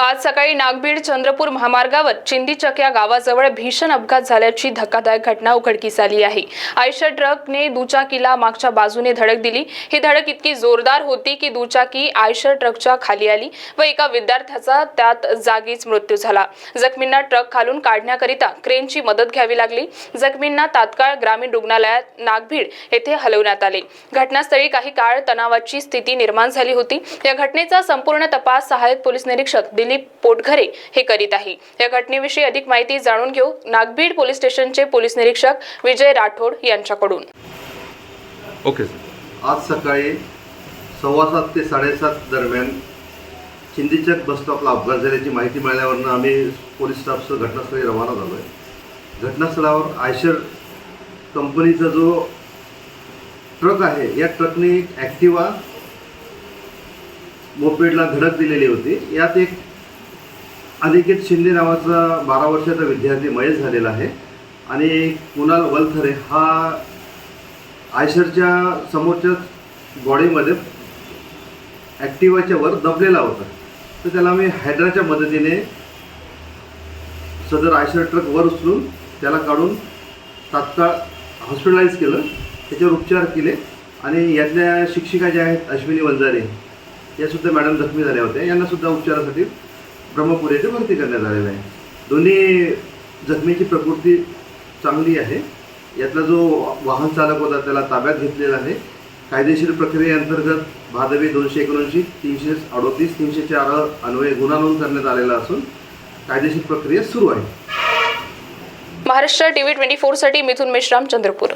आज सकाळी नागभीड चंद्रपूर महामार्गावर चिंदीचक या गावाजवळ भीषण अपघात झाल्याची धक्कादायक घटना उघडकीस आली आहे. आयशर ट्रकने दुचाकीला मागच्या बाजूने धडक दिली. ही धडक इतकी जोरदार होती की दुचाकी आयशर ट्रकच्या खाली आली व एका विद्यार्थ्याचा त्यात जागीच मृत्यू झाला. जखमींना ट्रक खालून काढण्याकरिता क्रेनची मदत घ्यावी लागली. जखमींना तात्काळ ग्रामीण रुग्णालयात नागभीड येथे हलवण्यात आले. घटनास्थळी काही काळ तणावाची स्थिती निर्माण झाली होती. या घटनेचा संपूर्ण तपास सहाय्यक पोलीस निरीक्षक दिलीप पोटघरे हे करीत आहे. या घटनेविषयी अधिक माहिती जाणून घेऊ नागभीड पोलीस स्टेशनचे पोलीस निरीक्षक विजय राठोड यांच्याकडून. ओके सर आज सकाळी सव्वा सात ते साडेसात दरम्यान चिंदीचक बस स्टॉपला अपघात झाल्याची माहिती मिळाल्यावरनं आम्ही पोलीस स्टाफसह घटनास्थळी रवाना झालो आहे घटनास्थळावर आयशर कंपनीचा जो ट्रक आहे या ट्रकने एक ॲक्टिवा मोपेडला धडक दिलेली होती. यात एक अनिकेत शिंदे नावाचा बारा वर्षाचा विद्यार्थी मयत झालेला आहे. आणि कुणाल वलथरे हा आयशरच्या समोरच्या बॉडीमध्ये ॲक्टिवाच्या वर दबलेला होता. तर त्याला आम्ही हायड्राच्या मदतीने सदर आयशर ट्रक वर उचलून त्याला काढून तात्काळ हॉस्पिटलाइज केलं. त्याच्यावर उपचार केले. आणि यातल्या शिक्षिका ज्या आहेत अश्विनी वंजारे यासुद्धा मॅडम जखमी झाल्या होत्या. यांनासुद्धा उपचारासाठी ब्रह्मपुरी येथे भरती करण्यात आलेलं आहे. दोन्ही जखमीची प्रकृती चांगली आहे. यातला जो वाहन चालक होता त्याला ताब्यात घेतलेला आहे. कायदेशीर प्रक्रियेअंतर्गत भादवी दोनशे एकोणऐंशी तीनशे अडोतीस तीनशे चार अन्वये गुन्हा नोंद करण्यात आलेला असून कायदेशीर प्रक्रिया सुरू आहे. महाराष्ट्र टीव्ही ट्वेंटी फोरसाठी मिथुन मेश्राम चंद्रपूर.